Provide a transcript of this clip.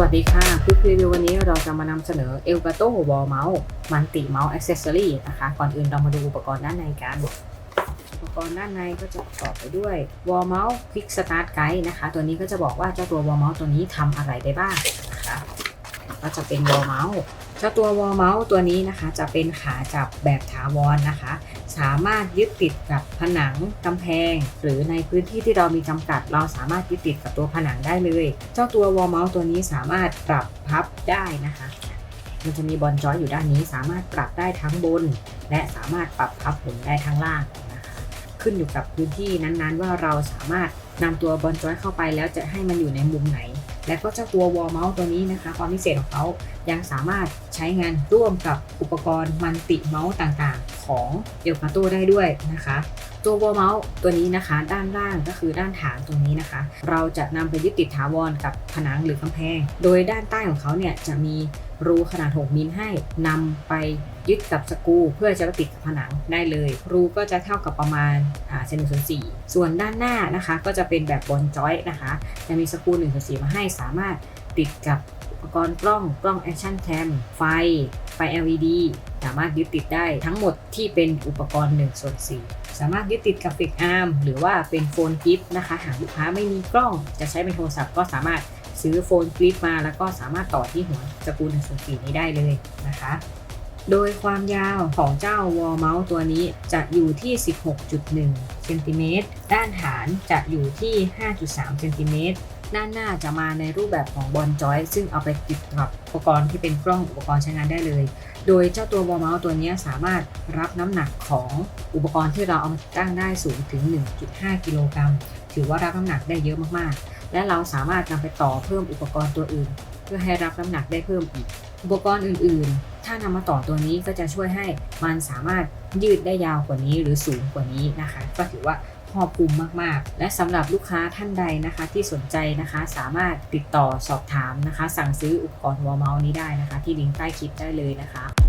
วัสดีค่ะ คลิปรีวิววันนี้เราจะมานำเสนอ Elgato Wall Mount Multi Mouse Accessory นะคะ ก่อนอื่นเรามาดูอุปกรณ์ด้านในกัน อุปกรณ์ด้านในก็จะประกอบไปด้วย Wall Mount Quick Start Guide นะคะ ตัวนี้ก็จะบอกว่าเจ้าตัว Wall Mount ตัวนี้ทำอะไรได้บ้างนะคะ ก็จะเป็น Wall Mount เจ้าตัว Wall Mouse ตัวนี้นะคะ จะเป็นขาจับแบบถาวรนะคะ สามารถยึดติดกับผนังกำแพง หรือในพื้นที่ที่เรามีจำกัด เราสามารถยึดติดกับตัวผนังได้เลย เจ้าตัว Wall Mouse ตัวนี้สามารถปรับพับได้นะคะ มันจะมีบอลจอยอยู่ด้านนี้สามารถปรับได้ทั้งบน และสามารถปรับพับหมุนได้ทั้งล่างนะคะ ขึ้นอยู่กับพื้นที่นั้นๆ ว่าเราสามารถนำตัวบอลจอยเข้าไปแล้วจะให้มันอยู่ในมุมไหน และก็เจ้าตัววอลเมาส์ตัวนี้นะคะ ความพิเศษของเขายังสามารถใช้งานร่วมกับอุปกรณ์มันติเมาส์ต่างๆ ของเอลคาโตได้ด้วยนะคะ ตัววอลเมาส์ตัวนี้นะคะ ด้านล่างก็คือด้านฐานตรงนี้นะคะ เราจะนำไปยึดติดถาวรกับผนังหรือกำแพง โดยด้านใต้ของเขาเนี่ยจะมี รูขนาด 6 มิลให้นำไปยึดกับสกูเพื่อจะติดกับผนังได้เลย รูก็จะเท่ากับประมาณอ่าเซนหนึ่งส่วนสี่ส่วนด้านหน้านะคะก็จะเป็นแบบบอลจอยนะคะจะมีสกรู1ส่วน4มาให้สามารถติดกับอุปกรณ์กล้องกล้องแอคชั่นแคมไฟไฟ LED สามารถยึดติดได้ทั้งหมดที่เป็นอุปกรณ์1ส่วน4สามารถยึดติดกับฟิกอาร์มหรือว่าเป็นโฟนกิฟนะคะ หากลูกค้าไม่มีกล้องจะใช้เป็นโทรศัพท์ก็สามารถ ซื้อโฟนคลิปมาแล้วก็สามารถต่อที่หัวสกรู1ส่วน4นี้ได้เลยนะคะ โดยความยาวของเจ้า Wall Mouse ตัวนี้จะอยู่ที่ 16.1เซนติเมตรด้านฐานจะอยู่ที่ 5.3เซนติเมตรด้านหน้าจะมาในรูปแบบของบอลจอย ซึ่งเอาไปติดกับอุปกรณ์ที่เป็นกล้องอุปกรณ์ใช้งานได้เลย โดยเจ้าตัว Wall Mouse ตัวนี้สามารถรับน้ำหนักของอุปกรณ์ที่เราเอามาตั้งได้สูงถึง 1.5 กิโลกรัม ถือว่ารับน้ำหนักได้เยอะมากๆ และเราสามารถนำไปต่อเพิ่มอุปกรณ์ตัวอื่น เพื่อให้รับน้ำหนักได้เพิ่มอีก อุปกรณ์อื่นๆ ถ้านำมาต่อตัวนี้ก็จะช่วยให้มันสามารถยืดได้ยาวกว่านี้หรือสูงกว่านี้นะคะ ก็ถือว่าครอบคลุมมากๆ และสำหรับลูกค้าท่านใดนะคะที่สนใจนะคะสามารถติดต่อสอบถามนะคะ สั่งซื้ออุปกรณ์วอลเมาส์นี้ได้นะคะ ที่ลิงก์ใต้คลิปได้เลยนะคะ